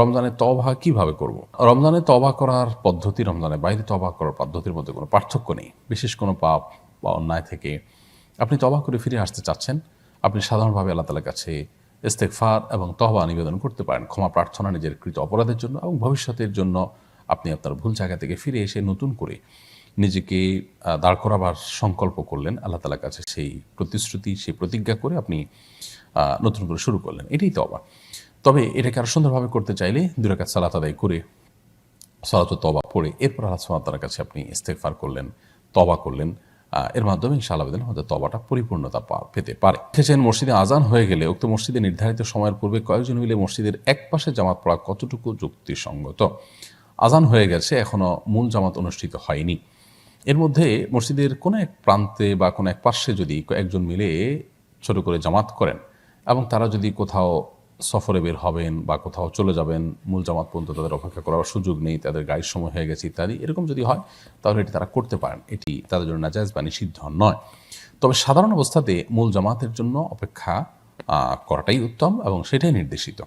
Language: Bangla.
রমজানে তবা কীভাবে করব। রমজানে তবা করার পদ্ধতি রমজানের বাইরে তবা করার পদ্ধতির মধ্যে কোনো পার্থক্য নেই। বিশেষ কোনো পাপ বা অন্যায় থেকে আপনি তবা করে ফিরে আসতে চাচ্ছেন, আপনি সাধারণভাবে আল্লাহ তালার কাছে ইস্তেকফার এবং তহবা নিবেদন করতে পারেন। ক্ষমা প্রার্থনা নিজের কৃত অপরাধের জন্য এবং ভবিষ্যতের জন্য আপনি আপনার ভুল জায়গা থেকে ফিরে এসে নতুন করে নিজেকে দাঁড় করাবার সংকল্প করলেন। আল্লাহ তালার কাছে সেই প্রতিশ্রুতি, সেই প্রতিজ্ঞা করে আপনি নতুন করে শুরু করলেন। এটাই তবা তবে এটাকে আরও সুন্দরভাবে করতে চাইলে দুরাকাত সালাত আদায় করে সালাত তবা পড়ে, এরপর আল্লাহ সুবহানাহু কাছে আপনি ইস্তেগফার করলেন তবা করলেন এর মাধ্যমে ইনশাআল্লাহ হয়তো তবাটা পরিপূর্ণতা পেতে পারে। দেখেছেন মসজিদে আজান হয়ে গেলে উক্ত মসজিদে নির্ধারিত সময়ের পূর্বে কয়েকজন মিলে মসজিদের এক পাশে জামাত পড়া কতটুকু যুক্তিসঙ্গত? আজান হয়ে গেছে এখনও মূল জামাত অনুষ্ঠিত হয়নি। এর মধ্যে মসজিদের কোনো এক প্রান্তে বা কোনো এক পার্শ্বে যদি কয়েকজন মিলে ছোট করে জামাত করেন এবং তারা যদি কোথাও সফরে বের হবেন বা কোথাও চলে যাবেন, মূল জামাত পর্যন্ত তাদের অপেক্ষা করার সুযোগ নেই, তাদের গাড়ির সময় হয়ে গেছে ইত্যাদি, এরকম যদি হয়, তাহলে এটি তারা করতে পারেন। এটি তাদের জন্য নাজায়জ বা নিষিদ্ধ নয়। তবে সাধারণ অবস্থাতে মূল জামাতের জন্য অপেক্ষা করাটাই উত্তম এবং সেটাই নির্দেশিত।